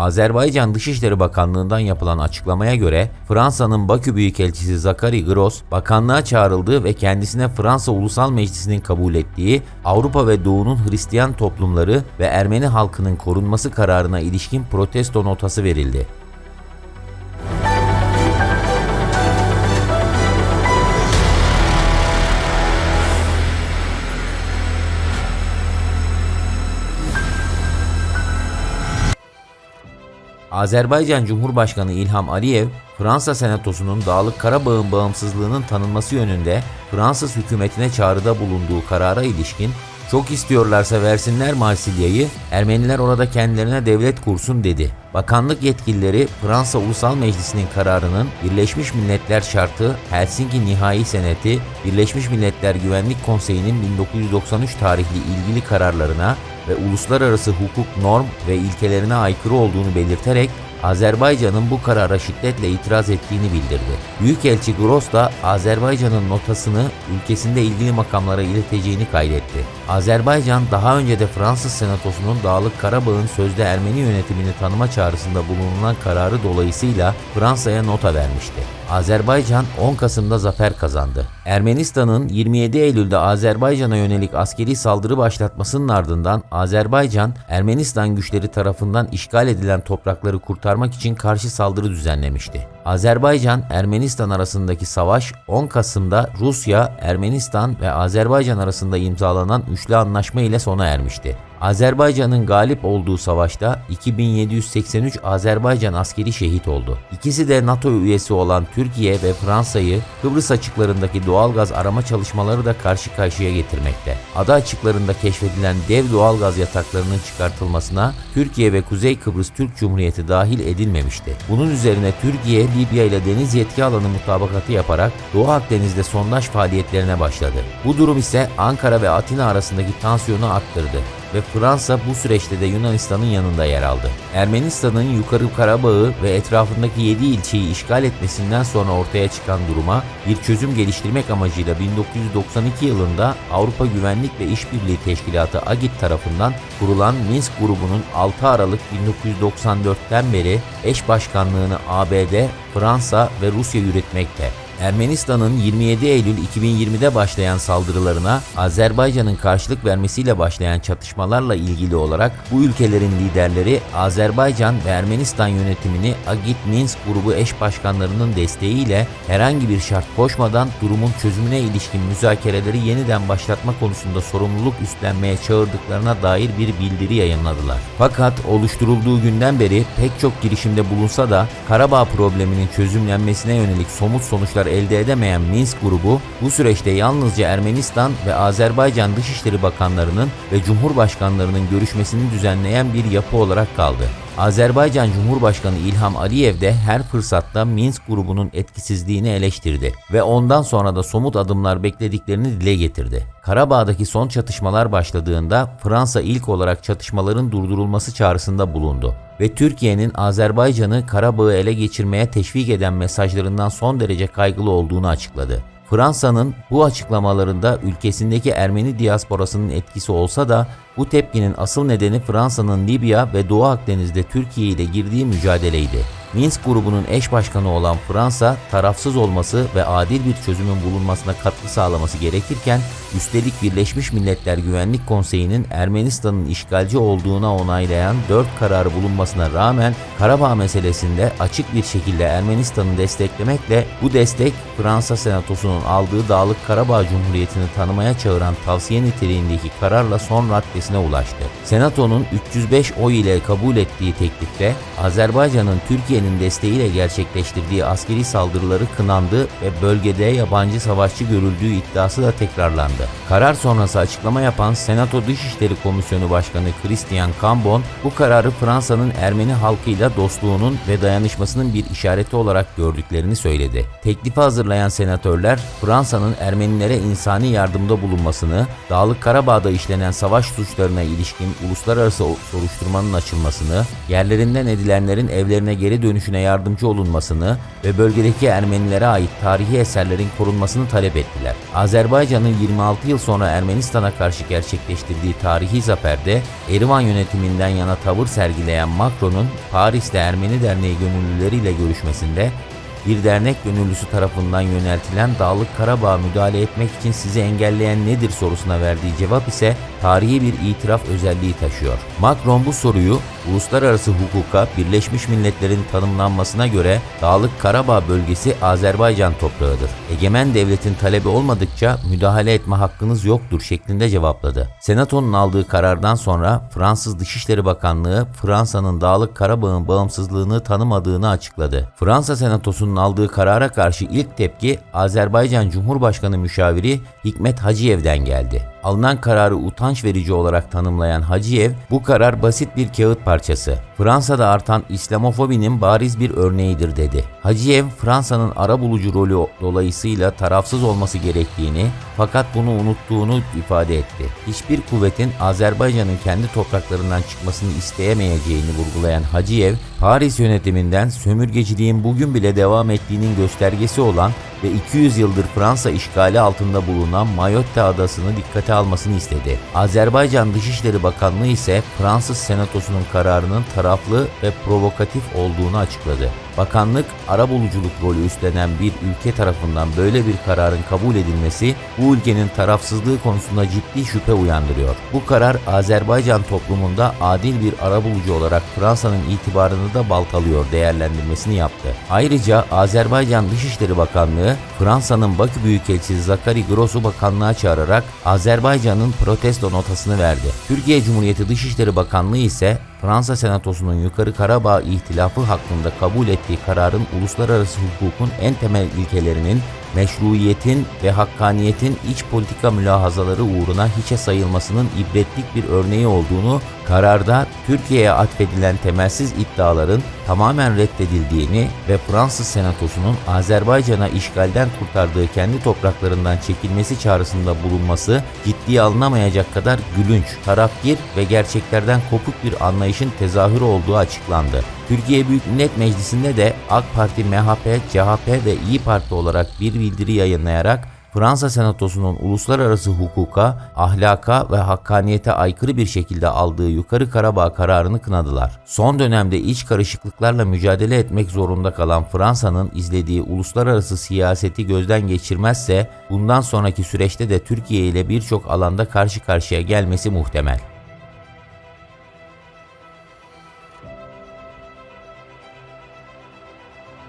Azerbaycan Dışişleri Bakanlığı'ndan yapılan açıklamaya göre Fransa'nın Bakü Büyükelçisi Zakari Gros bakanlığa çağrıldığı ve kendisine Fransa Ulusal Meclisi'nin kabul ettiği Avrupa ve Doğu'nun Hristiyan toplumları ve Ermeni halkının korunması kararına ilişkin protesto notası verildi. Azerbaycan Cumhurbaşkanı İlham Aliyev, Fransa Senatosu'nun Dağlık Karabağ'ın bağımsızlığının tanınması yönünde Fransız hükümetine çağrıda bulunduğu karara ilişkin çok istiyorlarsa versinler Marsilya'yı, Ermeniler orada kendilerine devlet kursun dedi. Bakanlık yetkilileri Fransa Ulusal Meclisi'nin kararının Birleşmiş Milletler Şartı, Helsinki Nihai Seneti, Birleşmiş Milletler Güvenlik Konseyi'nin 1993 tarihli ilgili kararlarına ve uluslararası hukuk norm ve ilkelerine aykırı olduğunu belirterek Azerbaycan'ın bu karara şiddetle itiraz ettiğini bildirdi. Büyükelçi Gross da Azerbaycan'ın notasını ülkesinde ilgili makamlara ileteceğini kaydetti. Azerbaycan daha önce de Fransız Senatosu'nun Dağlık Karabağ'ın sözde Ermeni yönetimini tanıma çağrısında bulunan kararı dolayısıyla Fransa'ya nota vermişti. Azerbaycan 10 Kasım'da zafer kazandı. Ermenistan'ın 27 Eylül'de Azerbaycan'a yönelik askeri saldırı başlatmasının ardından Azerbaycan, Ermenistan güçleri tarafından işgal edilen toprakları kurtarmak için karşı saldırı düzenlemişti. Azerbaycan, Ermenistan arasındaki savaş 10 Kasım'da Rusya, Ermenistan ve Azerbaycan arasında imzalanan üçlü anlaşma ile sona ermişti. Azerbaycan'ın galip olduğu savaşta 2783 Azerbaycan askeri şehit oldu. İkisi de NATO üyesi olan Türkiye ve Fransa'yı Kıbrıs açıklarındaki doğalgaz arama çalışmaları da karşı karşıya getirmekte. Ada açıklarında keşfedilen dev doğalgaz yataklarının çıkartılmasına Türkiye ve Kuzey Kıbrıs Türk Cumhuriyeti dahil edilmemişti. Bunun üzerine Türkiye, Libya ile deniz yetki alanı mutabakatı yaparak Doğu Akdeniz'de sondaj faaliyetlerine başladı. Bu durum ise Ankara ve Atina arasındaki tansiyonu arttırdı ve Fransa bu süreçte de Yunanistan'ın yanında yer aldı. Ermenistan'ın Yukarı Karabağ'ı ve etrafındaki 7 ilçeyi işgal etmesinden sonra ortaya çıkan duruma bir çözüm geliştirmek amacıyla 1992 yılında Avrupa Güvenlik ve İşbirliği Teşkilatı AGİT tarafından kurulan Minsk grubunun 6 Aralık 1994'ten beri eş başkanlığını ABD, Fransa ve Rusya yürütmekte. Ermenistan'ın 27 Eylül 2020'de başlayan saldırılarına Azerbaycan'ın karşılık vermesiyle başlayan çatışmalarla ilgili olarak bu ülkelerin liderleri Azerbaycan ve Ermenistan yönetimini Agit Minsk grubu eş başkanlarının desteğiyle herhangi bir şart koşmadan durumun çözümüne ilişkin müzakereleri yeniden başlatma konusunda sorumluluk üstlenmeye çağırdıklarına dair bir bildiri yayınladılar. Fakat oluşturulduğu günden beri pek çok girişimde bulunsa da Karabağ probleminin çözümlenmesine yönelik somut sonuçlar elde edemeyen Minsk grubu bu süreçte yalnızca Ermenistan ve Azerbaycan Dışişleri Bakanlarının ve Cumhurbaşkanlarının görüşmesini düzenleyen bir yapı olarak kaldı. Azerbaycan Cumhurbaşkanı İlham Aliyev de her fırsatta Minsk grubunun etkisizliğini eleştirdi ve ondan sonra da somut adımlar beklediklerini dile getirdi. Karabağ'daki son çatışmalar başladığında Fransa ilk olarak çatışmaların durdurulması çağrısında bulundu ve Türkiye'nin Azerbaycan'ı Karabağ'ı ele geçirmeye teşvik eden mesajlarından son derece kaygılı olduğunu açıkladı. Fransa'nın bu açıklamalarında ülkesindeki Ermeni diasporasının etkisi olsa da bu tepkinin asıl nedeni Fransa'nın Libya ve Doğu Akdeniz'de Türkiye ile girdiği mücadeleydi. Minsk grubunun eş başkanı olan Fransa, tarafsız olması ve adil bir çözümün bulunmasına katkı sağlaması gerekirken, üstelik Birleşmiş Milletler Güvenlik Konseyi'nin Ermenistan'ın işgalci olduğuna onaylayan 4 kararı bulunmasına rağmen Karabağ meselesinde açık bir şekilde Ermenistan'ı desteklemekle bu destek Fransa Senatosu'nun aldığı Dağlık Karabağ Cumhuriyeti'ni tanımaya çağıran tavsiye niteliğindeki kararla son raddesine ulaştı. Senato'nun 305 oy ile kabul ettiği teklifte Azerbaycan'ın Türkiye'nin desteğiyle gerçekleştirdiği askeri saldırıları kınandı ve bölgede yabancı savaşçı görüldüğü iddiası da tekrarlandı. Karar sonrası açıklama yapan Senato Dışişleri Komisyonu Başkanı Christian Cambon bu kararı Fransa'nın Ermeni halkıyla dostluğunun ve dayanışmasının bir işareti olarak gördüklerini söyledi. Teklifi hazırlayan senatörler Fransa'nın Ermenilere insani yardımda bulunmasını, Dağlık Karabağ'da işlenen savaş suçlarına ilişkin uluslararası soruşturmanın açılmasını, yerlerinden edilenlerin evlerine geri dönüşüne yardımcı olunmasını ve bölgedeki Ermenilere ait tarihi eserlerin korunmasını talep ettiler. Azerbaycan'ın 26 yıl sonra Ermenistan'a karşı gerçekleştirdiği tarihi zaferde Erivan yönetiminden yana tavır sergileyen Macron'un Paris'te Ermeni Derneği gönüllüleriyle görüşmesinde bir dernek gönüllüsü tarafından yöneltilen Dağlık Karabağ'a müdahale etmek için sizi engelleyen nedir sorusuna verdiği cevap ise tarihi bir itiraf özelliği taşıyor. Macron bu soruyu uluslararası hukuka Birleşmiş Milletler'in tanımlanmasına göre Dağlık Karabağ bölgesi Azerbaycan toprağıdır. Egemen devletin talebi olmadıkça müdahale etme hakkınız yoktur şeklinde cevapladı. Senato'nun aldığı karardan sonra Fransız Dışişleri Bakanlığı Fransa'nın Dağlık Karabağ'ın bağımsızlığını tanımadığını açıkladı. Fransa Senatosu'nun aldığı karara karşı ilk tepki Azerbaycan Cumhurbaşkanı müşaviri Hikmet Hacıyev'den geldi. Alınan kararı utanç verici olarak tanımlayan Hacıyev, bu karar basit bir kağıt parçası. Fransa'da artan İslamofobinin bariz bir örneğidir dedi. Hacıyev, Fransa'nın ara bulucu rolü dolayısıyla tarafsız olması gerektiğini fakat bunu unuttuğunu ifade etti. Hiçbir kuvvetin Azerbaycan'ın kendi topraklarından çıkmasını isteyemeyeceğini vurgulayan Hacıyev, Paris yönetiminden sömürgeciliğin bugün bile devam ettiğinin göstergesi olan ve 200 yıldır Fransa işgali altında bulunan Mayotte adasını dikkate almasını istedi. Azerbaycan Dışişleri Bakanlığı ise Fransız Senatosu'nun kararının taraflı ve provokatif olduğunu açıkladı. Bakanlık, ara buluculuk rolü üstlenen bir ülke tarafından böyle bir kararın kabul edilmesi bu ülkenin tarafsızlığı konusunda ciddi şüphe uyandırıyor. Bu karar Azerbaycan toplumunda adil bir ara bulucu olarak Fransa'nın itibarını da baltalıyor değerlendirmesini yaptı. Ayrıca Azerbaycan Dışişleri Bakanlığı Fransa'nın Bakü Büyükelçisi Zakari Gross'u bakanlığa çağırarak Azerbaycan'ın protesto notasını verdi. Türkiye Cumhuriyeti Dışişleri Bakanlığı ise Fransa Senatosu'nun Yukarı Karabağ ihtilafı hakkında kabul ettiği kararın uluslararası hukukun en temel ilkelerinin meşruiyetin ve hakkaniyetin iç politika mülahazaları uğruna hiçe sayılmasının ibretlik bir örneği olduğunu, kararda Türkiye'ye atfedilen temelsiz iddiaların tamamen reddedildiğini ve Fransız Senatosu'nun Azerbaycan'a işgalden kurtardığı kendi topraklarından çekilmesi çağrısında bulunması ciddiye alınamayacak kadar gülünç, tarafgir ve gerçeklerden kopuk bir anlayışın tezahürü olduğu açıklandı. Türkiye Büyük Millet Meclisi'nde de AK Parti, MHP, CHP ve İyi Parti olarak bir bildiri yayınlayarak Fransa Senatosu'nun uluslararası hukuka, ahlaka ve hakkaniyete aykırı bir şekilde aldığı Yukarı Karabağ kararını kınadılar. Son dönemde iç karışıklıklarla mücadele etmek zorunda kalan Fransa'nın izlediği uluslararası siyaseti gözden geçirmezse bundan sonraki süreçte de Türkiye ile birçok alanda karşı karşıya gelmesi muhtemel.